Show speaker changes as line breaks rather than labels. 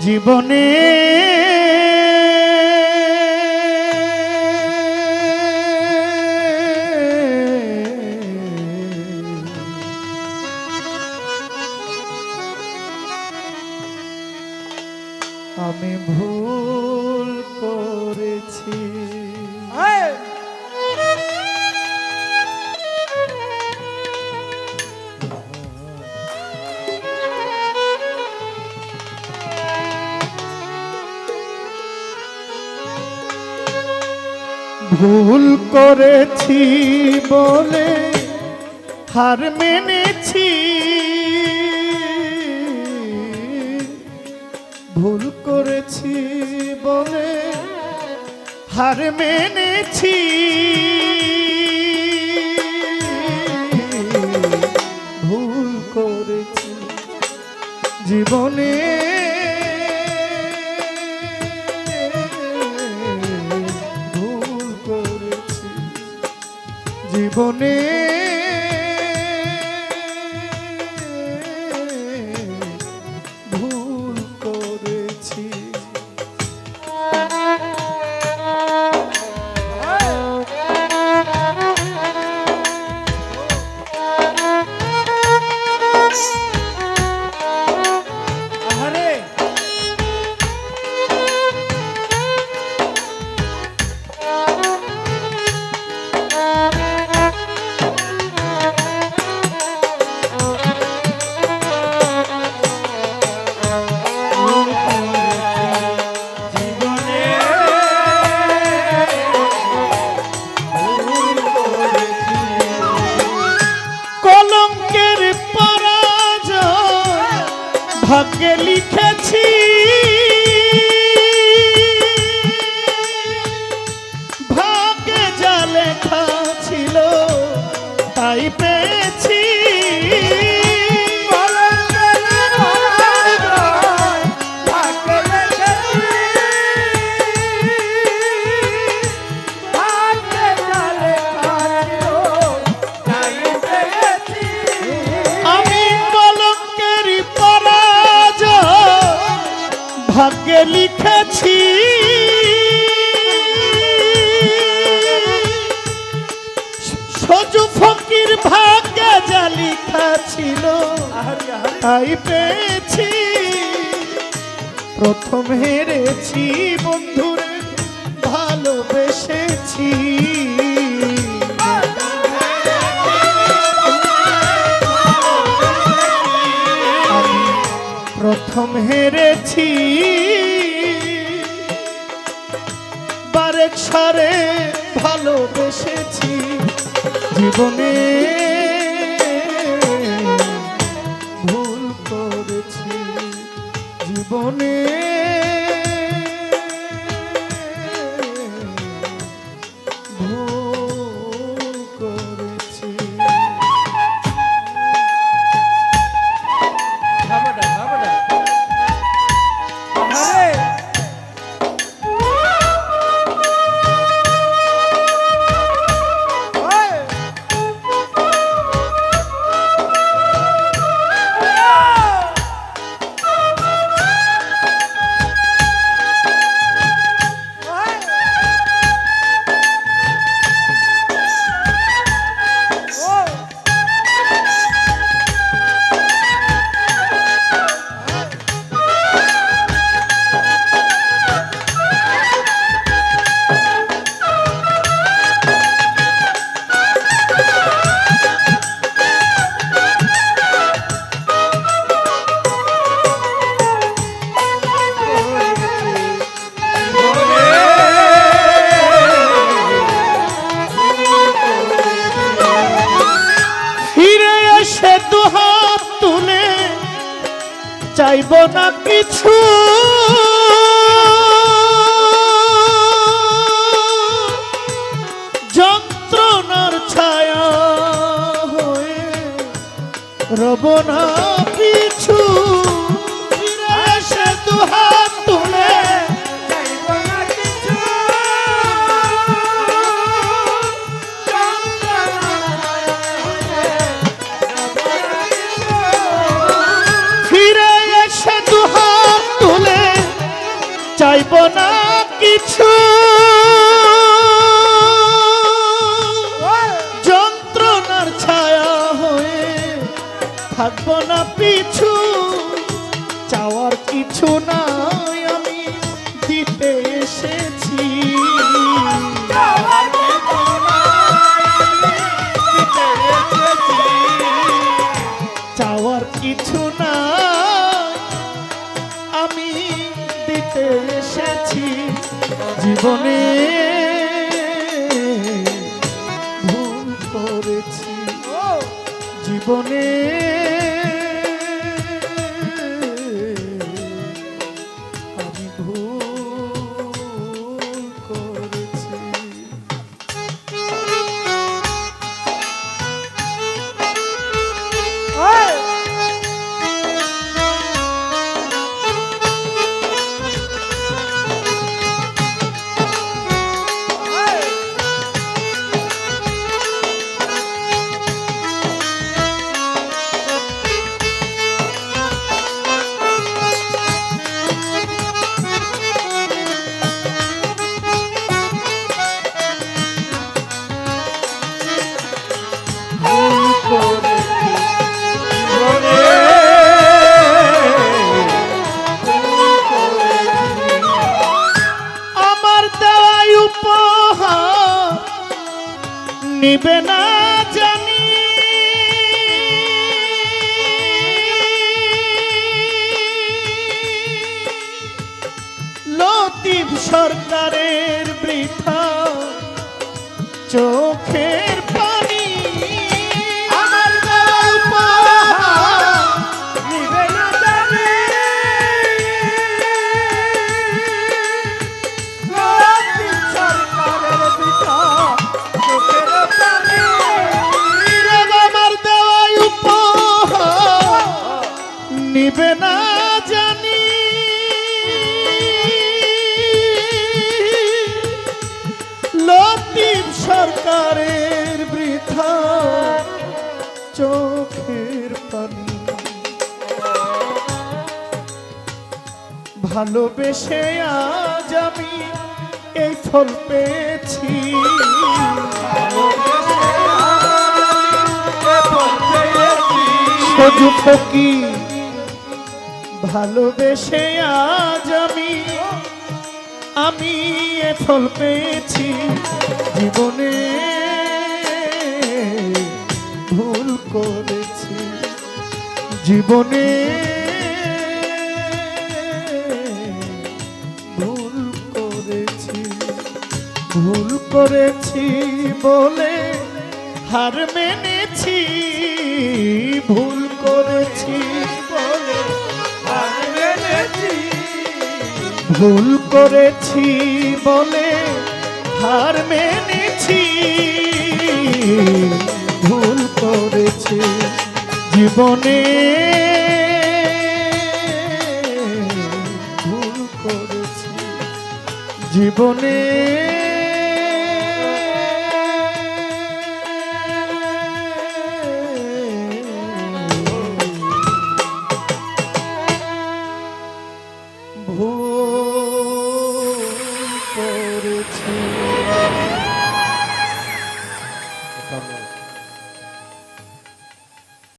জীবনে। আমি ভুল করেছি। ভুল করেছি বলে হার মেনেছি। ভুল করেছি বলে হার মেনেছি। ভুল করেছি জীবনে জীবনে ভাগ্যে লিখেছি। ভাগ্যে লিখেছি। সজু ফকির ভাগ্যে যা লিখা ছিল তাই পেয়েছি। প্রথম হেরেছি বন্ধুরে ভালোবেসেছি। বারেক সারে ভালোবেসেছি জীবনে। ভুল করেছি জীবনে। ভুল চাইব না কিছু। যন্ত্রণার ছায়া হয়ে রব না পিছু চাইব না কিছু। জীবনে সরকারের বৃথা। চোখের ভালোবেসে আজ আমি এই ফল পেয়েছি। ভালোবেসে আজ আমি আমি এ ফল পেয়েছি। জীবনে ভুল করেছি। জীবনে ভুল করেছি বলে হার মেনেছি, ভুল করেছি বলে হার মেনেছি, ভুল করেছি বলে হার মেনেছি, ভুল করেছি জীবনে। ভুল করেছি জীবনে।